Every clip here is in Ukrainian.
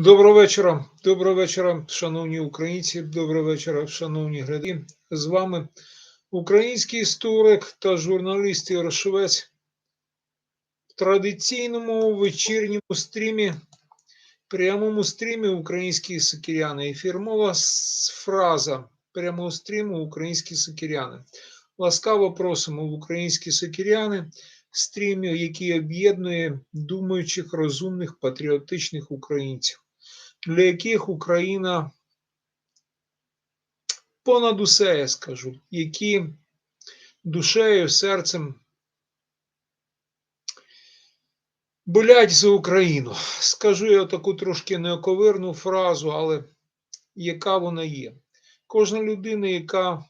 Доброго вечора, доброго вечора, шановні українці, доброго вечора, шановні глядачі. З вами український історик та журналіст Ігор Швець в традиційному вечірньому стрімі, прямому стрімі українські сокиряни. Ефірмова с- фраза прямого стріму українські сокиряни. Ласкаво просимо в українські сокиряни стрім, який об'єднує думаючих, розумних, патріотичних українців для яких Україна понад усе, я скажу, які душею, серцем болять за Україну. Скажу я таку трошки неоковирну фразу, але яка вона є. Кожна людина, яка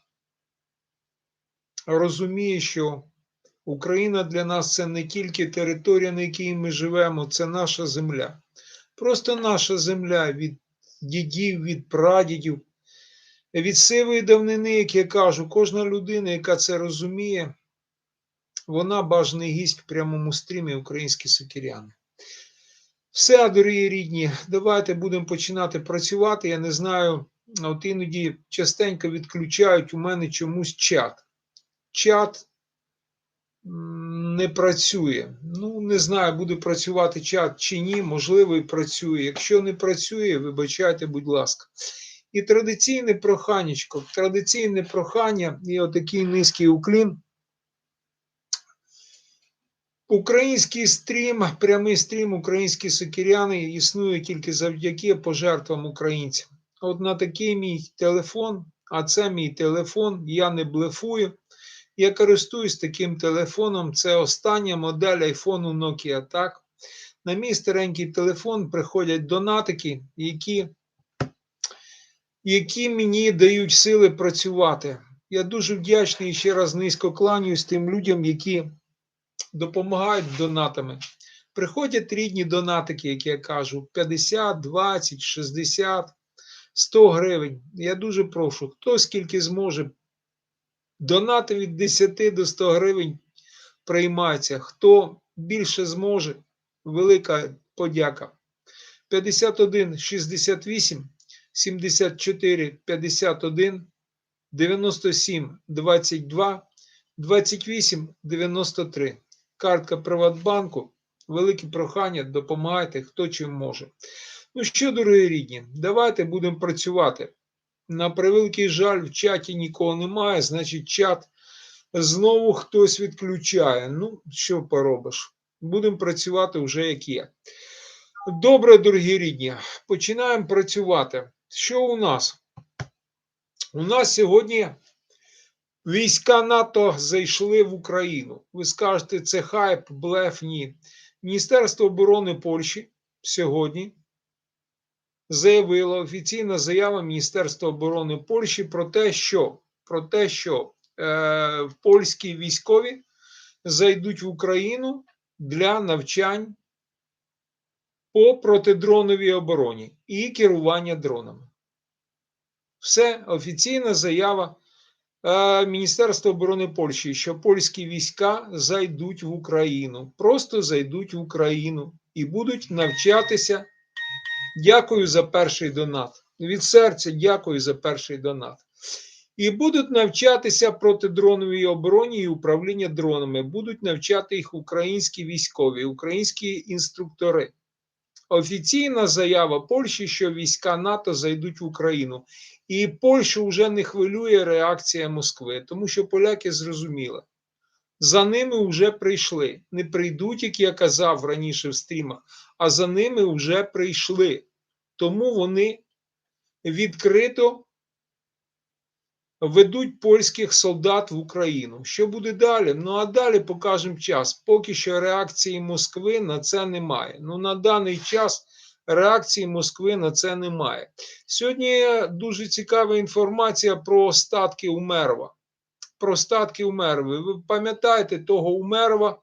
розуміє, що Україна для нас це не тільки територія, на якій ми живемо, це наша земля. Просто наша земля від дідів, від прадідів, від сивої давнини, як я кажу, кожна людина, яка це розуміє, вона бажаний гість в прямому стрімі українські сокиряни. Все, дорогі рідні, давайте будемо починати працювати. Я не знаю, от іноді частенько відключають у мене чомусь чат. Чат не працює. Ну, не знаю, буде працювати чат чи ні, можливо, і працює. Якщо не працює, вибачайте, будь ласка. І традиційне проханечко, традиційне прохання і отакий низький уклін. Український стрім, прямий стрім українські сокиряни існує тільки завдяки пожертвам українцям. От на такий мій телефон, а це мій телефон, я не блефую. Я користуюсь таким телефоном. Це остання модель айфону Nokia. Так? На мій старенький телефон приходять донатики, які, які мені дають сили працювати. Я дуже вдячний і ще раз низько кланяюсь тим людям, які допомагають донатами. Приходять рідні донатики, як я кажу, 50, 20, 60, 100 гривень. Я дуже прошу, хто скільки зможе, Донати від 10 до 100 гривень приймаються. Хто більше зможе, велика подяка. 51 68 74 51 97 22 28 93. Картка Приватбанку. Велике прохання, допомагайте, хто чим може. Ну що, дорогі рідні, давайте будемо працювати. На превеликий жаль, в чаті нікого немає, значить, чат знову хтось відключає. Ну, що поробиш? Будемо працювати вже як є. Добре, дорогі рідні, починаємо працювати. Що у нас? У нас сьогодні війська НАТО зайшли в Україну. Ви скажете, це хайп, блеф, ні. Міністерство оборони Польщі сьогодні заявила офіційна заява Міністерства оборони Польщі про те, що про те, що е, польські військові зайдуть в Україну для навчань по протидроновій обороні і керування дронами. Все офіційна заява е, Міністерства оборони Польщі, що польські війська зайдуть в Україну, просто зайдуть в Україну і будуть навчатися. Дякую за перший донат. Від серця дякую за перший донат. І будуть навчатися протидроновій обороні і управління дронами. Будуть навчати їх українські військові, українські інструктори. Офіційна заява Польщі, що війська НАТО зайдуть в Україну. І Польщу вже не хвилює реакція Москви, тому що поляки зрозуміли. За ними вже прийшли. Не прийдуть, як я казав раніше в стрімах, а за ними вже прийшли. Тому вони відкрито ведуть польських солдат в Україну. Що буде далі? Ну а далі покажемо час. Поки що реакції Москви на це немає. Ну на даний час реакції Москви на це немає. Сьогодні дуже цікава інформація про остатки Умерва. Про остатки Умерви. Ви пам'ятаєте того Умерва?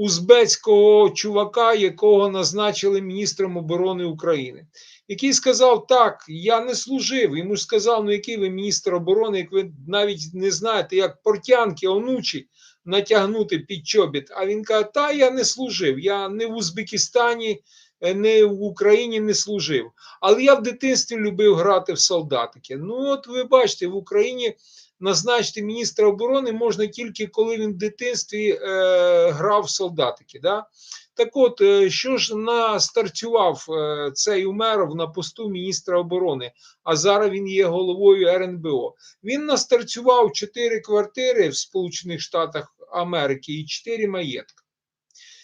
Узбецького чувака, якого назначили міністром оборони України, який сказав: Так, я не служив. Йому ж сказав, ну який ви міністр оборони, як ви навіть не знаєте, як портянки онучі натягнути під чобіт. А він каже: Та я не служив. Я не в Узбекистані е, не в Україні не служив. Але я в дитинстві любив грати в солдатики. Ну, от ви бачите, в Україні назначити міністра оборони можна тільки коли він в дитинстві е, грав солдатики. Да? Так от, е, що ж настарцював е, цей Умеров на посту міністра оборони, а зараз він є головою РНБО. Він настарцював 4 квартири в Сполучених Штатах Америки і 4 маєтки.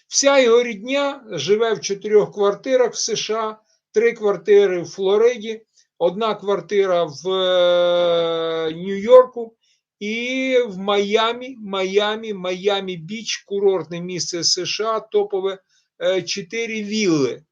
Вся його рідня живе в чотирьох квартирах в США, три квартири в Флориді, одна квартира в е, Нью-Йорку і в Майамі, Майамі, Майамі Біч, курортне місце США, топове е, чотири вілли.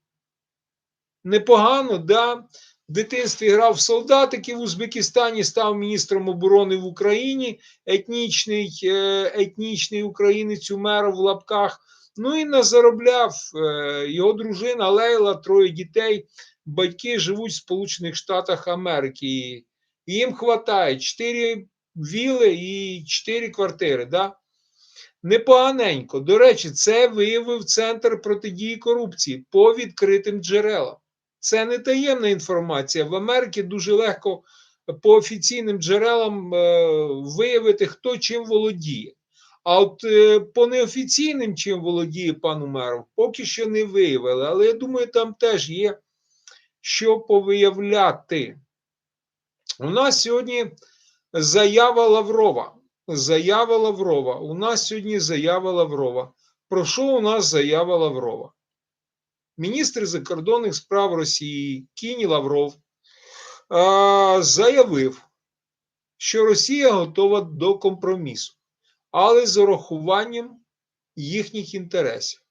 Непогано, да? В дитинстві грав в солдатики в Узбекистані, став міністром оборони в Україні, етнічний, е, етнічний українець умер в лапках. Ну і назаробляв е, його дружина Лейла, троє дітей. Батьки живуть в Сполучених Штатах Америки. І їм вистачає 4 віли і 4 квартири. Да? Непоганенько. До речі, це виявив Центр протидії корупції по відкритим джерелам. Це не таємна інформація. В Америці дуже легко по офіційним джерелам е, виявити, хто чим володіє. А от е, по неофіційним, чим володіє пан Умеров, поки що не виявили. Але я думаю, там теж є що повиявляти. У нас сьогодні заява Лаврова. Заява Лаврова. У нас сьогодні заява Лаврова. Про що у нас заява Лаврова? Міністр закордонних справ Росії Кіні Лавров заявив, що Росія готова до компромісу, але з урахуванням їхніх інтересів.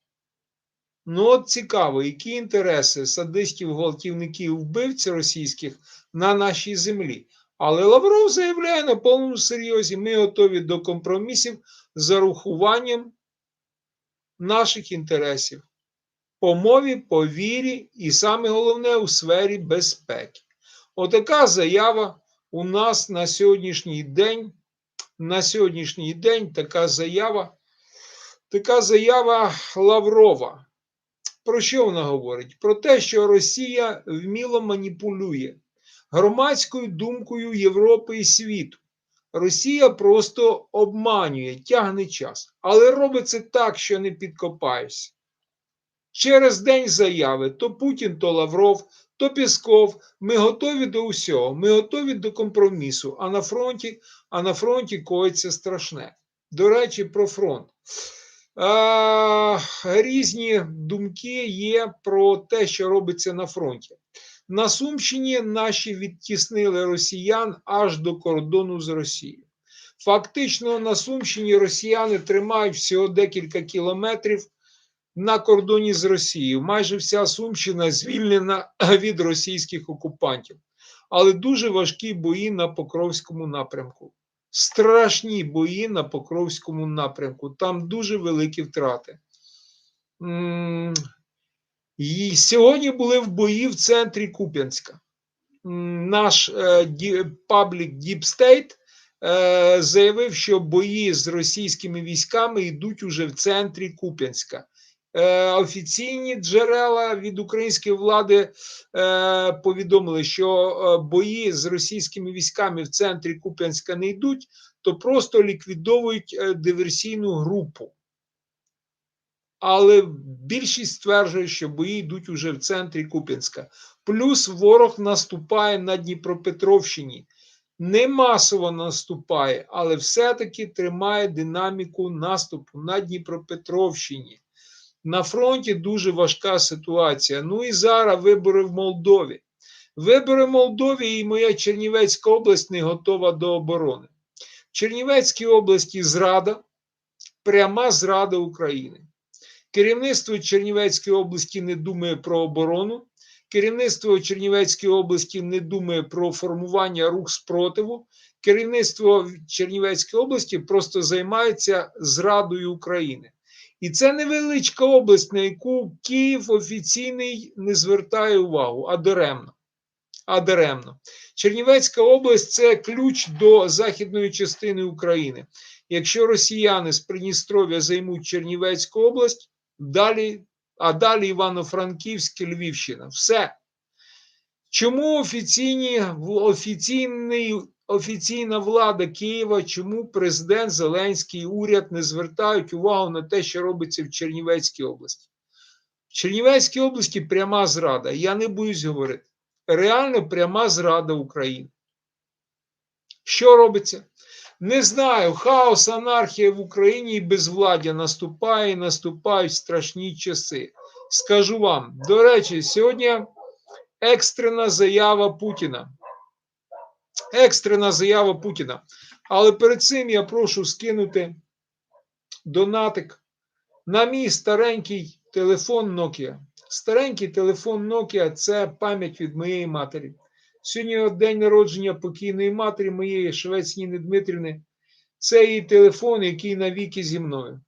Ну, от цікаво, які інтереси садистів, гвалтівників, вбивців російських на нашій землі. Але Лавров заявляє на повному серйозі: ми готові до компромісів з урахуванням наших інтересів по мові, по вірі і саме головне у сфері безпеки. Отака заява у нас на сьогоднішній день. На сьогоднішній день така заява, така заява Лаврова. Про що вона говорить? Про те, що Росія вміло маніпулює громадською думкою Європи і світу. Росія просто обманює, тягне час, але робить це так, що не підкопаєшся. Через день заяви то Путін, то Лавров, то Пісков. Ми готові до усього, ми готові до компромісу. А на фронті, а на фронті коїться страшне. До речі, про фронт. А, різні думки є про те, що робиться на фронті. На Сумщині наші відтіснили росіян аж до кордону з Росією. Фактично, на Сумщині росіяни тримають всього декілька кілометрів на кордоні з Росією. Майже вся Сумщина звільнена від російських окупантів. Але дуже важкі бої на Покровському напрямку. Страшні бої на Покровському напрямку. Там дуже великі втрати. І сьогодні були в бої в центрі Куп'янська. Наш е, паблік е, заявив, що бої з російськими військами йдуть уже в центрі Куп'янська. Е, офіційні джерела від української влади е, повідомили, що е, бої з російськими військами в центрі Куп'янська не йдуть, то просто ліквідовують диверсійну групу але більшість стверджує, що бої йдуть уже в центрі Куп'янська. Плюс ворог наступає на Дніпропетровщині. Не масово наступає, але все-таки тримає динаміку наступу на Дніпропетровщині. На фронті дуже важка ситуація. Ну і зараз вибори в Молдові. Вибори в Молдові і моя Чернівецька область не готова до оборони. В Чернівецькій області зрада, пряма зрада України. Керівництво Чернівецької області не думає про оборону. Керівництво Чернівецької області не думає про формування рух спротиву. Керівництво Чернівецької області просто займається зрадою України. І це невеличка область, на яку Київ офіційний не звертає увагу, а даремно. А даремно. Чернівецька область це ключ до західної частини України. Якщо росіяни з Придністров'я займуть Чернівецьку область, Далі а далі Івано-Франківськ, Львівщина. Все. Чому офіційні, офіційний, офіційна влада Києва, чому президент Зеленський уряд не звертають увагу на те, що робиться в Чернівецькій області? В Чернівецькій області пряма зрада. Я не боюсь говорити. Реально пряма зрада України. Що робиться? Не знаю. Хаос, анархія в Україні і безвладдя наступає і наступають страшні часи. Скажу вам. До речі, сьогодні екстрена заява Путіна. Екстрена заява Путіна. Але перед цим я прошу скинути донатик на мій старенький телефон Nokia. Старенький телефон Nokia це пам'ять від моєї матері. Сьогодні день народження покійної матері моєї Швець Ніни Дмитрівни. Це її телефон, який навіки зі мною.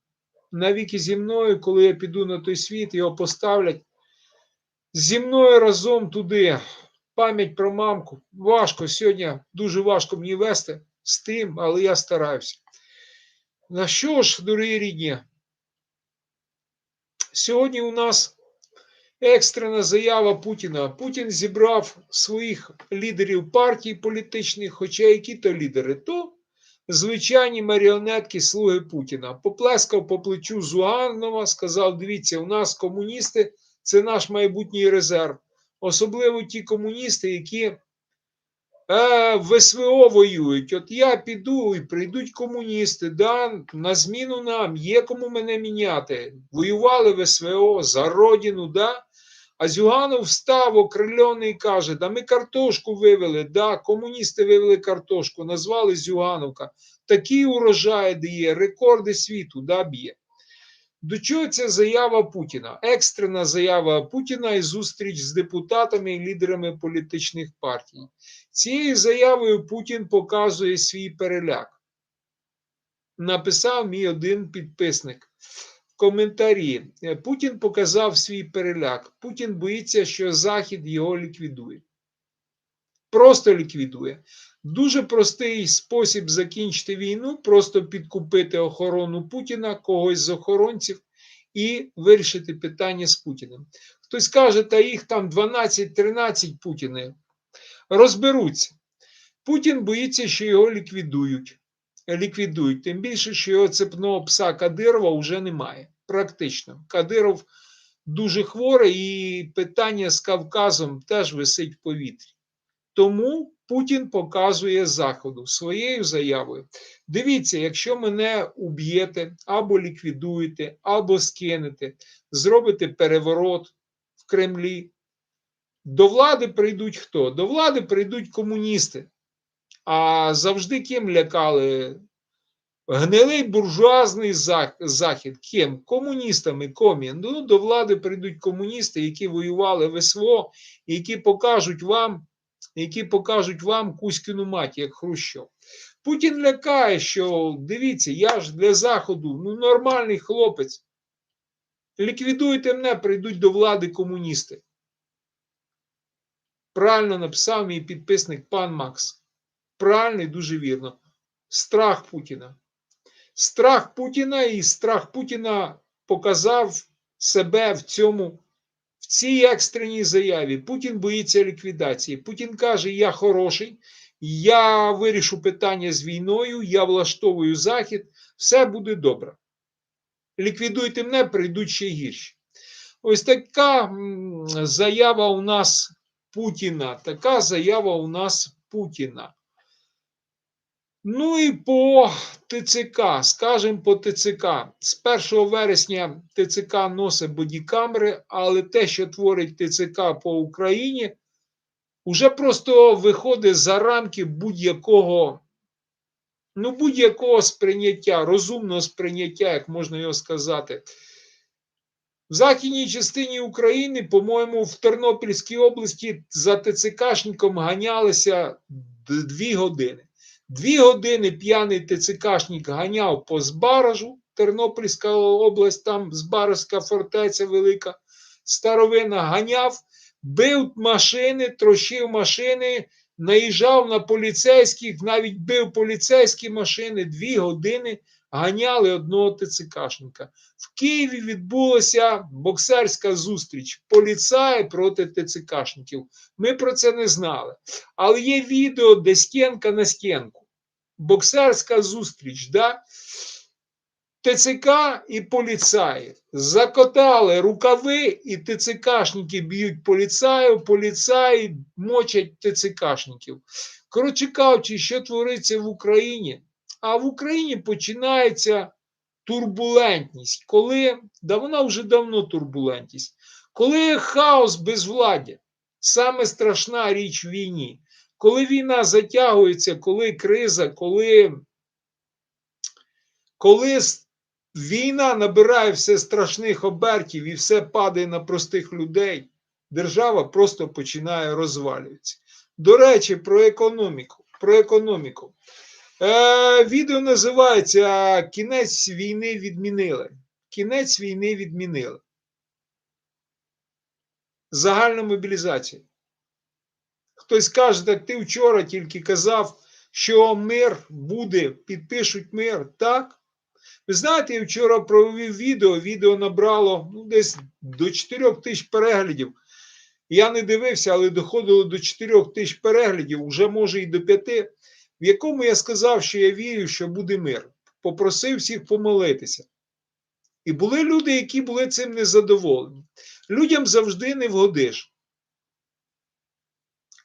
Навіки зі мною, коли я піду на той світ, його поставлять зі мною разом туди. Пам'ять про мамку. Важко сьогодні, дуже важко мені вести з тим, але я стараюся. На що ж, дорогі рідні? Сьогодні у нас екстрена заява Путіна. Путін зібрав своїх лідерів партій політичних, хоча які то лідери, то звичайні маріонетки слуги Путіна. Поплескав по плечу Зуганова, сказав: дивіться, у нас комуністи це наш майбутній резерв. Особливо ті комуністи, які е, в СВО воюють. От я піду і прийдуть комуністи, да, на зміну нам, є кому мене міняти. Воювали в СВО за родину, да. А Зюганов встав окрильоний і каже: Да ми картошку вивели, да, комуністи вивели картошку, назвали Зюгановка. Такі урожаї дає, рекорди світу да, б'є. До чого ця заява Путіна? Екстрена заява Путіна і зустріч з депутатами і лідерами політичних партій. Цією заявою Путін показує свій переляк. Написав мій один підписник в коментарі. Е, Путін показав свій переляк. Путін боїться, що Захід його ліквідує. Просто ліквідує. Дуже простий спосіб закінчити війну, просто підкупити охорону Путіна, когось з охоронців, і вирішити питання з Путіним. Хтось каже, та їх там 12-13 Путіни. Розберуться. Путін боїться, що його ліквідують. Ліквідують. Тим більше, що його цепного пса Кадирова вже немає. Практично. Кадиров дуже хворий, і питання з Кавказом теж висить в повітрі. Тому Путін показує Заходу своєю заявою. Дивіться, якщо мене уб'єте, або ліквідуєте, або скинете, зробите переворот в Кремлі. До влади прийдуть хто? До влади прийдуть комуністи. А завжди ким лякали? Гнилий буржуазний захід. Ким? Комуністами, комі. Ну, до влади прийдуть комуністи, які воювали в СВО, які покажуть вам які покажуть вам Кузькіну мать, як Хрущов. Путін лякає, що дивіться, я ж для Заходу ну, нормальний хлопець. Ліквідуйте мене, прийдуть до влади комуністи. Правильно написав мій підписник пан Макс. Правильно і дуже вірно. Страх Путіна. Страх Путіна і страх Путіна показав себе в цьому цій екстреній заяві Путін боїться ліквідації. Путін каже: Я хороший, я вирішу питання з війною, я влаштовую захід, все буде добре. Ліквідуйте мене, прийдуть ще гірші. Ось така заява у нас Путіна. Така заява у нас Путіна. Ну і по ТЦК, скажімо по ТЦК. З 1 вересня ТЦК носить бодікамери, але те, що творить ТЦК по Україні, вже просто виходить за рамки будь-якого ну, будь-якого сприйняття, розумного сприйняття, як можна його сказати. В західній частині України, по-моєму, в Тернопільській області за ТЦКшником ганялися дві години. Дві години п'яний ТЦКшник ганяв по Збаражу, Тернопільська область, там Збаражська фортеця велика, старовина ганяв, бив машини, трощив машини, наїжджав на поліцейських, навіть бив поліцейські машини, дві години ганяли одного ТЦКшника. В Києві відбулася боксерська зустріч поліцаї проти ТЦКшників. Ми про це не знали. Але є відео, де стінка на стінку. Боксерська зустріч. Да? ТЦК і поліцаї закотали рукави, і ТЦКшники б'ють поліцаїв, поліцаї мочать ТЦКшників. Коротше кажучи, що твориться в Україні? А в Україні починається турбулентність, коли да вона вже давно турбулентність, коли хаос безвладдя, саме страшна річ в війні, коли війна затягується, коли криза, коли, коли війна набирає все страшних обертів і все падає на простих людей, держава просто починає розвалюватися. До речі, про економіку. Про економіку. Е, Відео називається Кінець війни відмінили. Кінець війни відмінили. Загальна мобілізація. Хтось каже, так ти вчора тільки казав, що мир буде, підпишуть мир. Так. Ви знаєте, я вчора провів відео, відео набрало ну, десь до 4 тисяч переглядів. Я не дивився, але доходило до 4 тисяч переглядів, вже може і до 5, в якому я сказав, що я вірю, що буде мир. Попросив всіх помолитися. І були люди, які були цим незадоволені. Людям завжди не вгодиш.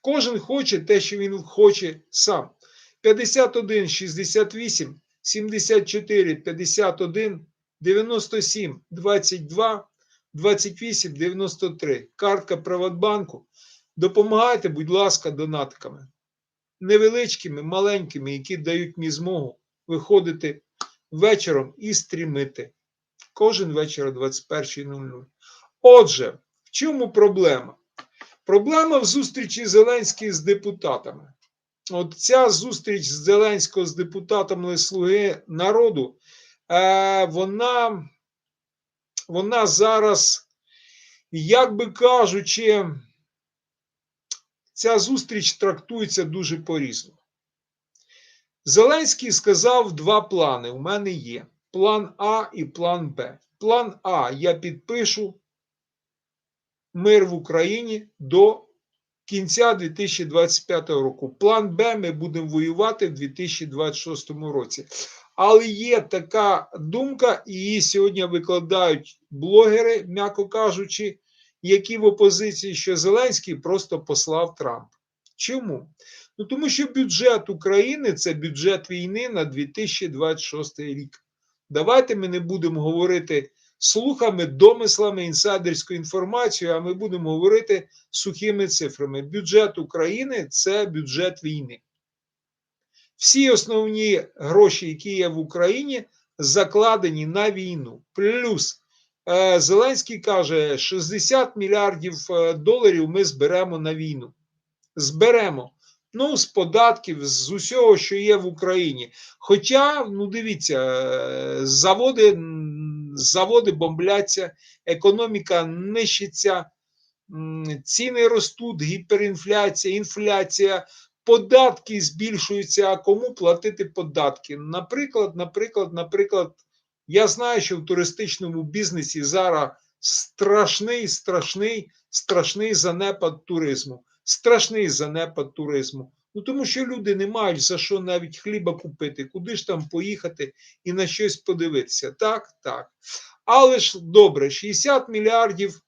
Кожен хоче те, що він хоче сам. 51, 68, 74, 51, 97, 22, 28, 93. Картка Приватбанку. Допомагайте, будь ласка, донатками. Невеличкими, маленькими, які дають мені змогу виходити вечором і стрімити. Кожен вечір о 21.00. Отже, в чому проблема? Проблема в зустрічі Зеленського з депутатами. От ця зустріч з Зеленського з депутатами Слуги народу, е, вона, вона зараз, як би кажучи, ця зустріч трактується дуже по-різному. Зеленський сказав два плани. У мене є: план А і план Б. План А я підпишу мир в Україні до кінця 2025 року. План Б ми будемо воювати в 2026 році. Але є така думка, і її сьогодні викладають блогери, м'яко кажучи, які в опозиції, що Зеленський просто послав Трамп. Чому? Ну тому що бюджет України це бюджет війни на 2026 рік. Давайте ми не будемо говорити слухами, домислами, інсайдерською інформацією, а ми будемо говорити сухими цифрами. Бюджет України це бюджет війни. Всі основні гроші, які є в Україні, закладені на війну. Плюс Зеленський каже, 60 мільярдів е, доларів ми зберемо на війну. Зберемо. Ну, з податків, з усього, що є в Україні. Хоча, ну дивіться, е, заводи заводи бомбляться, економіка нищиться, ціни ростуть, гіперінфляція, інфляція, податки збільшуються. А кому платити податки? Наприклад, наприклад, наприклад, я знаю, що в туристичному бізнесі зараз страшний, страшний, страшний занепад туризму. Страшний занепад туризму. Ну тому що люди не мають за що навіть хліба купити, куди ж там поїхати і на щось подивитися. Так, так. Але ж добре, 60 мільярдів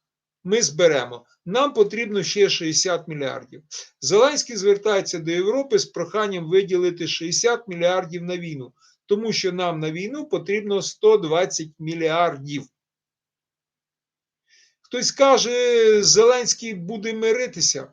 ми зберемо. Нам потрібно ще 60 мільярдів. Зеленський звертається до Європи з проханням виділити 60 мільярдів на війну, тому що нам на війну потрібно 120 мільярдів. Хтось каже, Зеленський буде миритися.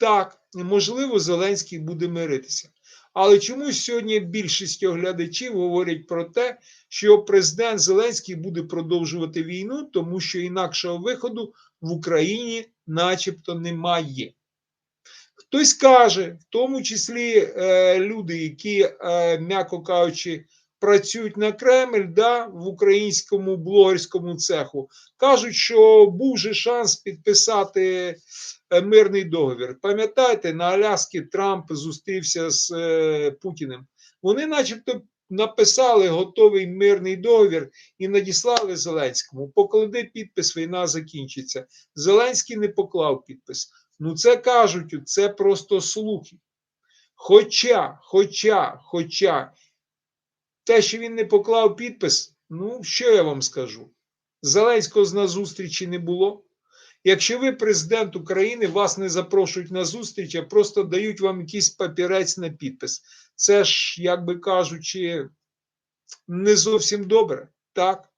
Так, можливо, Зеленський буде миритися. Але чомусь сьогодні більшість оглядачів говорять про те, що президент Зеленський буде продовжувати війну, тому що інакшого виходу в Україні начебто немає. Хтось каже, в тому числі е, люди, які, е, м'яко кажучи, працюють на Кремль да, в українському блогерському цеху, кажуть, що був же шанс підписати е, мирний договір. Пам'ятаєте, на Аляскі Трамп зустрівся з Путіним. Вони, начебто, написали готовий мирний договір і надіслали Зеленському. Поклади підпис, війна закінчиться. Зеленський не поклав підпис. Ну, це кажуть, це просто слухи. Хоча, хоча, хоча, те, що він не поклав підпис, ну, що я вам скажу? Зеленського на зустрічі не було. Якщо ви президент України, вас не запрошують на зустріч, а просто дають вам якийсь папірець на підпис. Це ж, як би кажучи, не зовсім добре, так?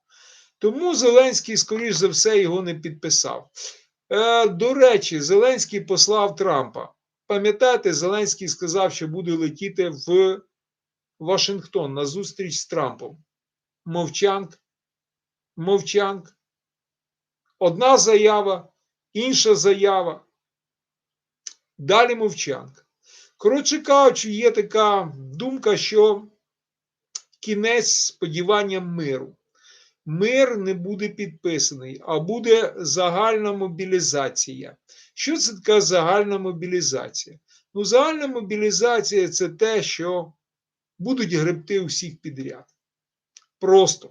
Тому Зеленський, скоріш за все, його не підписав. Е, До речі, Зеленський послав Трампа. Пам'ятаєте, Зеленський сказав, що буде летіти в Вашингтон на зустріч з Трампом. Мовчанк, мовчанк. Одна заява, інша заява. Далі мовчанка. Коротше кажучи, є така думка, що кінець сподіванням миру. Мир не буде підписаний, а буде загальна мобілізація. Що це така загальна мобілізація? Ну, загальна мобілізація це те, що будуть гребти усіх підряд. Просто.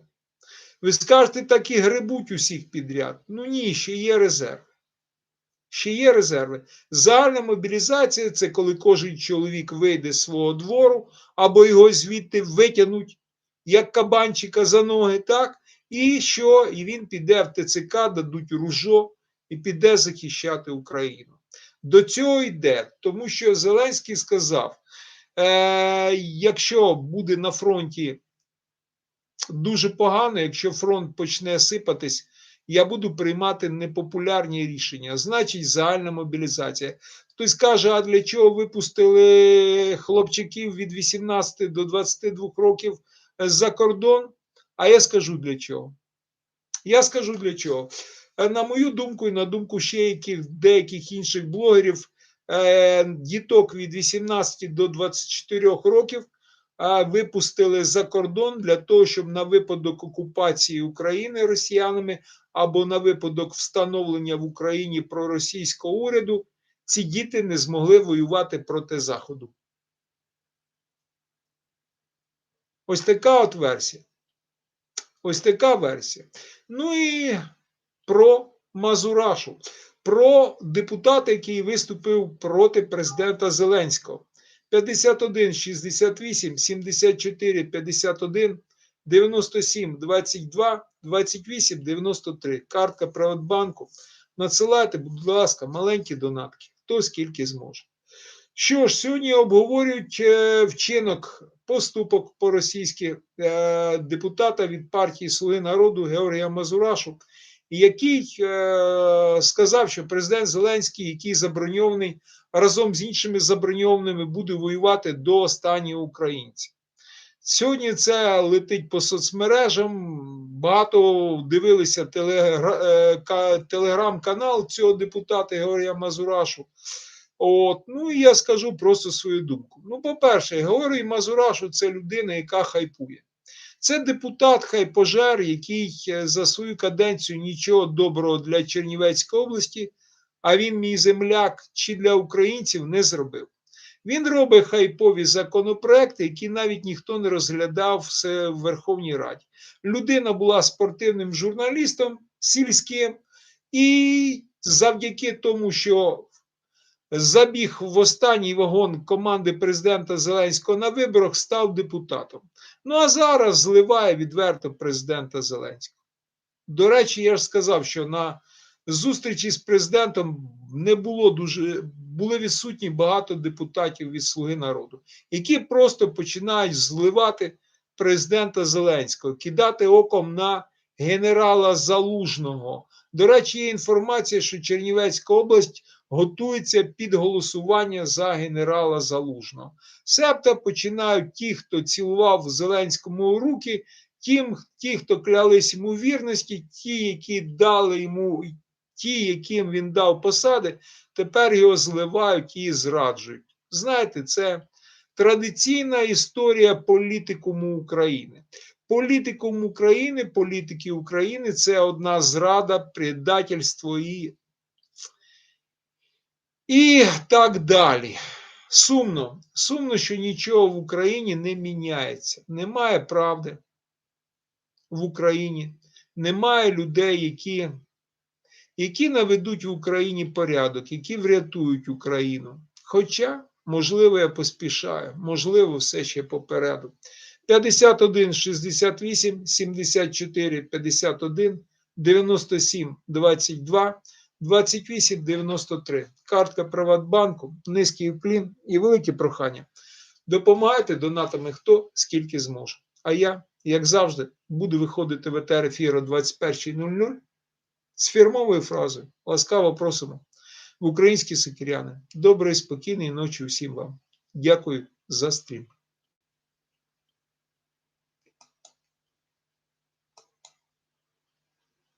Ви скажете, так і гребуть усіх підряд. Ну ні, ще є резерви. Ще є резерви. Загальна мобілізація це коли кожен чоловік вийде з свого двору, або його звідти витягнуть, як кабанчика за ноги, так? І що? І він піде в ТЦК, дадуть ружо і піде захищати Україну. До цього йде, тому що Зеленський сказав: е, якщо буде на фронті дуже погано, якщо фронт почне сипатись, я буду приймати непопулярні рішення, значить, загальна мобілізація. Хтось каже, а для чого випустили хлопчиків від 18 до 22 років за кордон? А я скажу для чого. Я скажу для чого. Е, На мою думку, і на думку ще яких, деяких інших блогерів, е, діток від 18 до 24 років е, випустили за кордон для того, щоб на випадок окупації України росіянами або на випадок встановлення в Україні проросійського уряду ці діти не змогли воювати проти Заходу. Ось така от версія. Ось така версія. Ну і про Мазурашу, про депутата, який виступив проти президента Зеленського. 51 68 74 51 97 22 28 93. Картка Приватбанку. Надсилайте, будь ласка, маленькі донатки, хто скільки зможе. Що ж, сьогодні обговорюють е, вчинок поступок по російськи е, депутата від партії Слуги народу Георгія Мазурашу, який е, сказав, що президент Зеленський, який заброньований разом з іншими заброньованими, буде воювати до останнього українця. Сьогодні це летить по соцмережам. Багато дивилися е, ка- телеграм-канал цього депутата Георгія Мазурашу. От, ну і я скажу просто свою думку. Ну, по-перше, Георгій Мазурашу це людина, яка хайпує. Це депутат хайпожер, який е, за свою каденцію нічого доброго для Чернівецької області, а він, мій земляк, чи для українців не зробив. Він робить хайпові законопроекти, які навіть ніхто не розглядав в Верховній Раді. Людина була спортивним журналістом сільським, і завдяки тому, що забіг в останній вагон команди президента Зеленського на виборах, став депутатом. Ну а зараз зливає відверто президента Зеленського. До речі, я ж сказав, що на зустрічі з президентом не було дуже були відсутні багато депутатів від Слуги народу, які просто починають зливати президента Зеленського, кидати оком на генерала Залужного. До речі, є інформація, що Чернівецька область готується під голосування за генерала Залужного. Себто починають ті, хто цілував Зеленському руки, тим, ті, хто клялись йому вірності, ті, які дали йому, ті, яким він дав посади, тепер його зливають і зраджують. Знаєте, це традиційна історія політикуму України. Політикум України, політики України це одна зрада, предательство і, і так далі. Сумно, сумно, що нічого в Україні не міняється. Немає правди в Україні, немає людей, які, які наведуть в Україні порядок, які врятують Україну. Хоча, можливо, я поспішаю, можливо, все ще попереду. 51 68 74 51 97 22 28 93. Картка Приватбанку, низький уклін і велике прохання. Допомагайте донатами хто скільки зможе. А я, як завжди, буду виходити в етер ефіру 21.00 з фірмовою фразою Ласкаво просимо в українські сокиряни. Доброї, спокійної ночі усім вам. Дякую за стрім.